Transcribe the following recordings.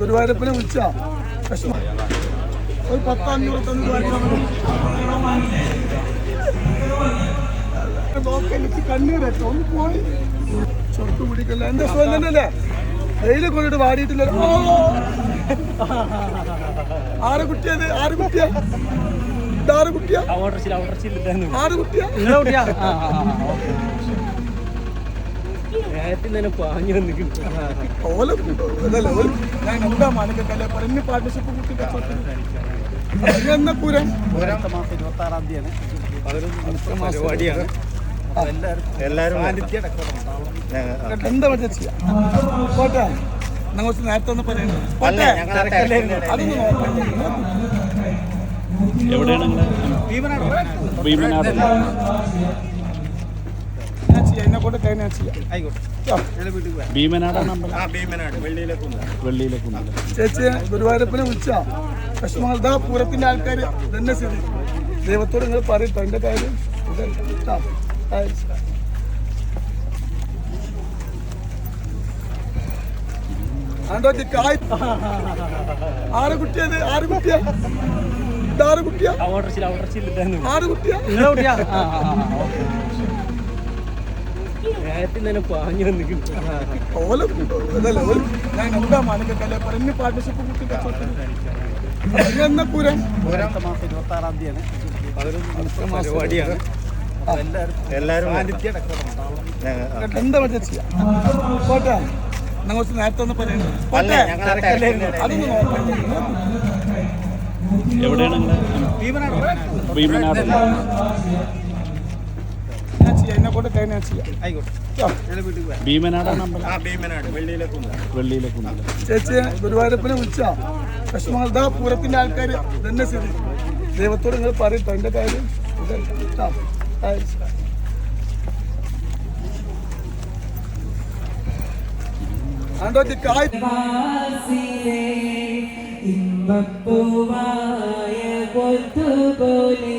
ഗുരുവായൂരപ്പനെ വിളിച്ചാ. വിഷമം ഒരു പത്ത് അഞ്ഞൂറ് തന്നു നോക്കി കണ്ണീരട്ടോ ഒന്ന് പോയി. ചൊട്ട് പിടിക്കല്ല? എന്റെ സുഖം തന്നെയല്ലേ? വെയിൽ കൊണ്ടിട്ട് വാടിയിട്ടില്ല. ആറ് കുട്ടിയത് ആറ് കുട്ടിയാ? ആറ് കുട്ടിയാ? ആറ് കുട്ടിയാ? എന്താ മാനക്കല്ലേ പറഞ്ഞ പാർട്ട്ണർഷിപ്പ് കുട്ടി എന്നാ പൂരം? അടുത്ത മാസം ഇരുപത്തി ആറാം തീയതിയാണ് അതൊരു പരിപാടിയാണ്. എല്ലാവരും എന്താ പറ്റാ ചെയ്യാം? പോട്ടെ. ഞങ്ങൾ നേരത്തെ ഒന്ന് പറയുന്നത് പോട്ടെ. അതൊന്ന് നോക്കണ്ടേ എവിടെയാണ് ഭീമനാട്. ഞാൻ ചെയ്യാം. എന്നെ കൊണ്ട് ചെയ്യാം. ആയിക്കോട്ടെ. ഭീമനാടാണ് അമ്പലം വെള്ളിയിലെ ചേച്ചി ഗുരുവായൂരപ്പനെ വിളിച്ചാ. വിഷമങ്ങൾ ഇതാ പൂരത്തിന്റെ ആൾക്കാർ തന്നെ ശരി ദൈവത്തോട് നിങ്ങൾ പറയട്ടോ എന്റെ കാര്യം. ആണ്ടോ കായ് ആറ് കുട്ടിയത് ആറ് കുട്ടിയാ? ഇതാറ് കുട്ടിയാ? ആറ് കുട്ടിയാ? പാർട്ട്ണർഷിപ്പ് പൂരം? മാസം ഇരുപത്തി ആറാം തീയതിയാണ് അതൊരു പരിപാടിയാണ്. എല്ലാരും എന്താ പറ്റാ ചെയ്യാം? പോട്ടെ. ഞങ്ങൾ നേരത്തെ ഒന്ന് പറയുന്നത് പോട്ടെ. അതൊന്ന് നോക്കാം. എവിടെയാണ് ഭീമനാട്. എന്നെ കൊണ്ട് കൈ ഞാൻ ചെയ്യാം. ആയിക്കോട്ടെ. ട്ടോ. ഞാൻ വീട്ടിൽ ഭീമനാടാണ് അമ്പലം. ആ ഭീമനാട് വെള്ളിയിലേക്ക് വെള്ളിയിലെ ചേച്ചി ഗുരുവായൂരപ്പനെ വിളിച്ചാ. ഇതാ പൂരത്തിന്റെ ആൾക്കാർ തന്നെ സ്ഥിതി. ദൈവത്തോട് നിങ്ങൾ പറയട്ടോ എന്റെ കാര്യം. ആണ്ടോ കായ് ഇമ്പപ്പൂവായ കൊത്തുപോലെ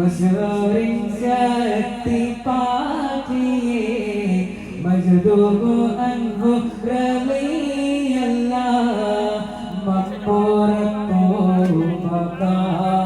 മസൂറിൻ ശക്തി പാറ്റിയേ മജ്ദൂബ് അൻഹു റളിയല്ല മക്ബൂറത്തോ മഖാമിലെ